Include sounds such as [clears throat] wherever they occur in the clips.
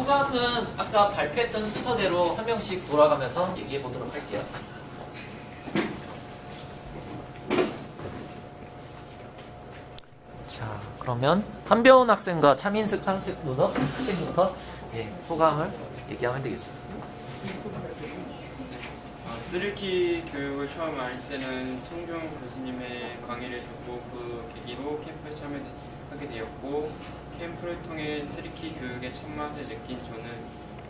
소감은 아까 발표했던 순서대로 한 명씩 돌아가면서 얘기해 보도록 할게요. 자, 그러면 한병훈 학생과 차민숙 학생부터, 학생부터 예, 소감을 얘기하면 되겠습니다. 어, 쓰리키 교육을 처음 알 때는 송종 교수님의 강의를 듣고 그 계기로 캠프에 참여 하게 되었고 캠프를 통해 쓰리키 교육의 참맛을 느낀 저는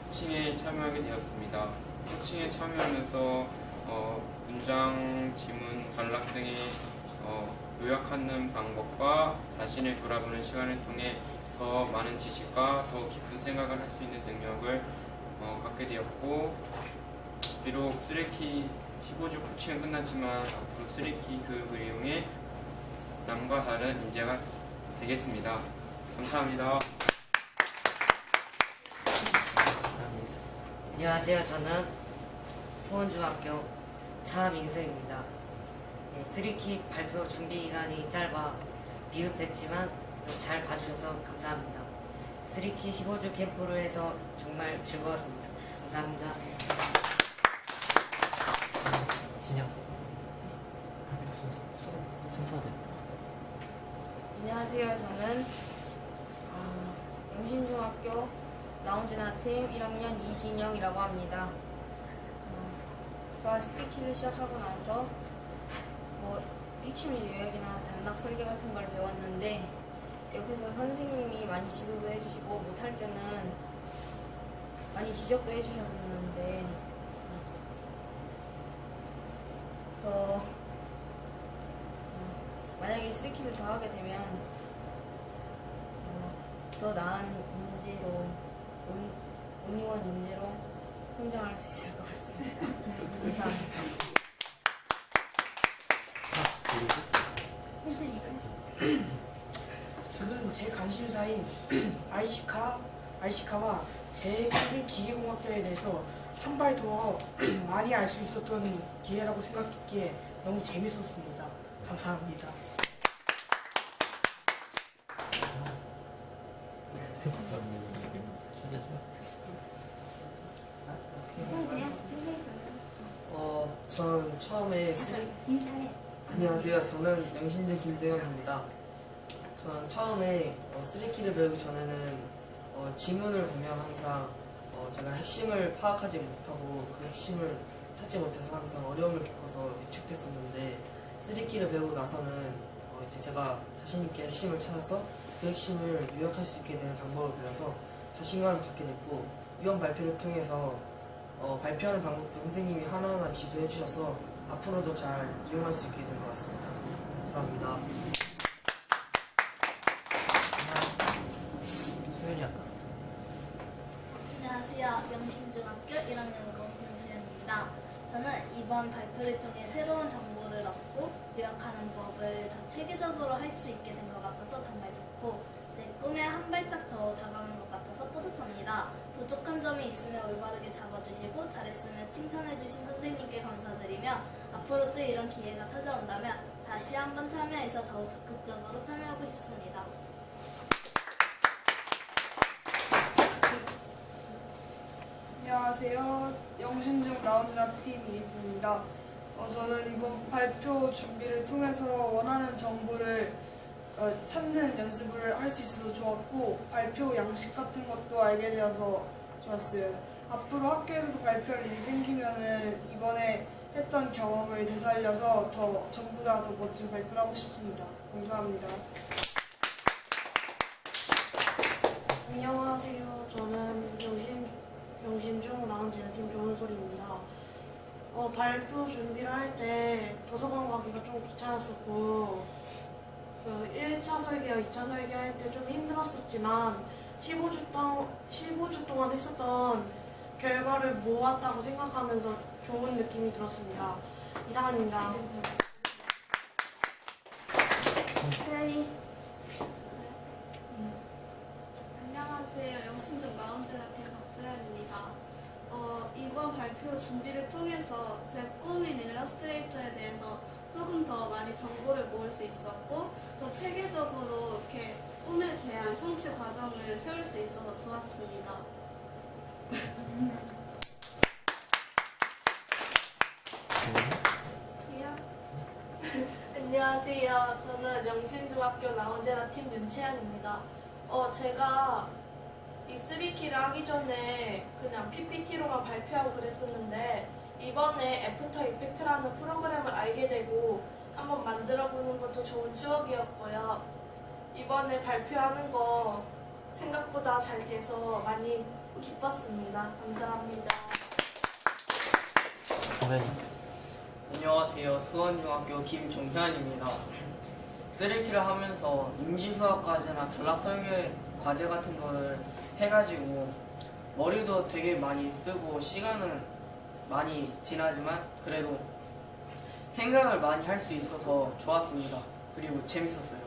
코칭에 참여하게 되었습니다. 코칭에 참여하면서 어, 문장, 지문, 단락 등의 어, 요약하는 방법과 자신을 돌아보는 시간을 통해 더 많은 지식과 더 깊은 생각을 할 수 있는 능력을 어, 갖게 되었고 비록 쓰레키 15주 코칭은 끝났지만 앞으로 쓰레키 교육을 이용해 남과 다른 인재가 되겠습니다. 감사합니다. 안녕하세요. 저는 수원중학교 차민수입니다. 네, 쓰리키 발표 준비 기간이 짧아 미흡했지만 잘 봐주셔서 감사합니다. 쓰리키 15주 캠프를 해서 정말 즐거웠습니다. 감사합니다. 진영. 순서, 순서대로. 안녕하세요. 저는 어, 영신중학교 나온진아 팀 1학년 이진영이라고 합니다. 어, 저와 스티키를 시작하고 나서 뭐 핵심 요약이나 단락 설계 같은 걸 배웠는데 옆에서 선생님이 많이 지도도 해주시고 못할 때는 많이 지적도 해주셨었는데 더 어, 만약에 스리키를 더 하게 되면 어, 더 나은 인재로 온- 온리원 인재로 성장할 수 있을 것 같습니다. [laughs] 감사합니다. 저는 제 관심사인 IC카, IC카와 제 꿈인 기계공학자에 대해서 한 발 더 [clears throat] 많이 알 수 있었던 기회라고 생각했기에 너무 재밌었습니다. 감사합니다. 전 처음에. 안녕하세요. 저는 영신주 김도현입니다. 전 처음에 어, 쓰리키를 배우기 전에는 어, 지문을 보면 항상 어, 제가 핵심을 파악하지 못하고 그 핵심을 찾지 못해서 항상 어려움을 겪어서 위축됐었는데 쓰리키를 배우고 나서는 어, 이제 제가 자신 있게 핵심을 찾아서 그 핵심을 요약할 수 있게 되는 방법을 배워서 자신감을 갖게 됐고 이번 발표를 통해서 어, 발표하는 방법도 선생님이 하나하나 지도해 주셔서 앞으로도 잘 이용할 수 있게 된것 같습니다. 감사합니다. 소연이 아까. 안녕하세요. 명신중학교 1학년 공윤수연입니다. 저는 이번 발표를 통해 새로운 정보를 얻고 요약하는 법을 더 체계적으로 할 수 있게 된 것 같아서 정말 좋고 내 꿈에 한 발짝 더 다가간 것 같아서 뿌듯합니다. 잡아주시고 잘했으면 칭찬해주신 선생님께 감사드리며 앞으로 또 이런 기회가 찾아온다면 다시 한번 참여해서 더욱 적극적으로 참여하고 싶습니다. 안녕하세요. 영신중 라운드랍 팀 이혜입니다. 어, 저는 이번 발표 준비를 통해서 원하는 정보를 어, 찾는 연습을 할 수 있어서 좋았고 발표 양식 같은 것도 알게 되어서 좋았어요. 앞으로 학교에서도 발표할 일이 생기면은 이번에 했던 경험을 되살려서 더 전보다 더 멋진 발표를 하고 싶습니다. 감사합니다. 안녕하세요. 저는 영신, 영신중 라운지팀 조은솔입니다. 어, 발표 준비를 할 때 도서관 가기가 좀 귀찮았었고, 그 1차 설계와 2차 설계 할 때 좀 힘들었었지만, 15주, 동, 15주 동안 했었던 결과를 모았다고 생각하면서 좋은 느낌이 들었습니다. 이상입니다. 안녕하세요. 영신중 라운지라팀 박수현입니다. 어, 이번 발표 준비를 통해서 제 꿈인 일러스트레이터에 대해서 조금 더 많이 정보를 모을 수 있었고 더 체계적으로 이렇게 꿈에 대한 성취 과정을 세울 수 있어서 좋았습니다. 안녕하세요. 저는 영신중학교 나온제나 팀 윤채연입니다. 어, 제가 이 3키를 하기 전에 그냥 PPT로만 발표하고 그랬었는데 이번에 애프터 이펙트라는 프로그램을 알게 되고 한번 만들어보는 것도 좋은 추억이었고요. 이번에 발표하는 거 생각보다 잘 돼서 많이 기뻤습니다. 감사합니다. 선배님. 안녕하세요. 수원중학교 김종현입니다. 쓰리키를 하면서 인지수학 과제나 단락 설계 과제 같은 거를 해가지고 머리도 되게 많이 쓰고 시간은 많이 지나지만 그래도 생각을 많이 할 수 있어서 좋았습니다. 그리고 재밌었어요.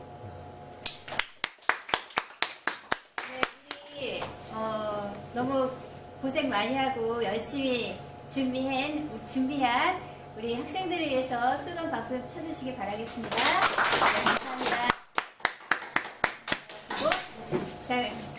네, 우리 어, 너무 고생 많이 하고 열심히 준비한, 준비한 우리 학생들을 위해서 뜨거운 박수 쳐주시기 바라겠습니다. 네, 감사합니다. 자,